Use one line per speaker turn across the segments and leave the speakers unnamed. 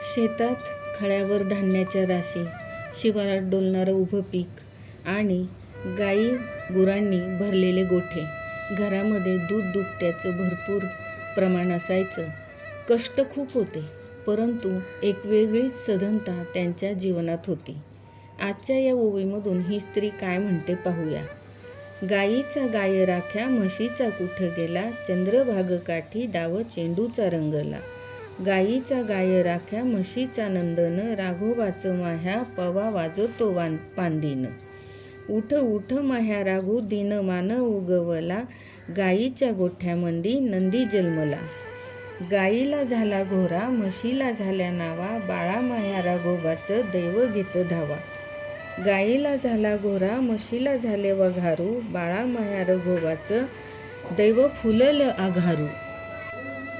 शेतात खळ्यावर धान्याच्या राशी शिवारात डोलणारं उभं पीक आणि गाई गुरांनी भरलेले गोठे. घरामध्ये दूध दुभत्याचं भरपूर प्रमाण असायचं. कष्ट खूप होते परंतु एक वेगळीच सधनता त्यांच्या जीवनात होती. आजच्या या ओवीमधून ही स्त्री काय म्हणते पाहूया. गाईचा गाय राख्या म्हशीचा कुठं गेला चंद्रभाग काठी डाव चेंडूचा रंगला. गाईचा गाय राख्या म्हशीचा नंदन राघोबाचं माह्या पवा वाजतो वान पांदीन. उठ उठ माह्या राघू दिन मान उगवला. गाईच्या गोठ्यामंदी नंदी जन्मला. गाईला झाला घोरा म्हशीला झाल्या नावा. बाळा माया राघोबाचं दैव घेत धावा. गाईला झाला घोरा म्हशीला झाले वघारू. बाळा माया रघोबाचं दैव फुललं आघारू.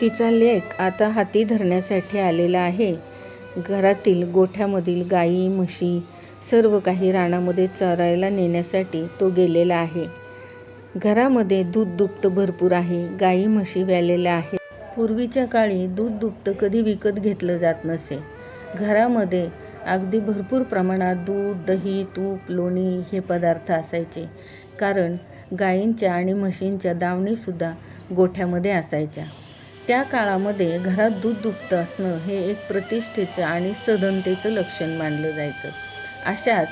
तिचा लेख आता हाती धरण्यासाठी आलेला आहे. घरातील गोठ्यामधील गाई म्हशी सर्व काही रानामध्ये चरायला नेण्यासाठी तो गेलेला आहे. घरामध्ये दूध दुभतं भरपूर आहे. गाई म्हशी व्यालेल्या आहेत. पूर्वीच्या काळी दूध दुभतं कधी विकत घेतलं जात नसे. घरामध्ये अगदी भरपूर प्रमाणात दूध दही तूप लोणी हे पदार्थ असायचे. कारण गायींच्या आणि म्हशींच्या दावणीसुद्धा गोठ्यामध्ये असायच्या. त्या काळामध्ये घरात दूध दुभतं असणं हे एक प्रतिष्ठेचं आणि सधनतेचं लक्षण मानलं जायचं. अशाच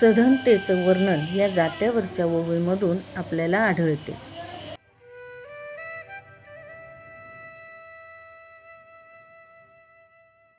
सधनतेचं वर्णन या जात्यावरच्या ओवीमधून आपल्याला आढळते.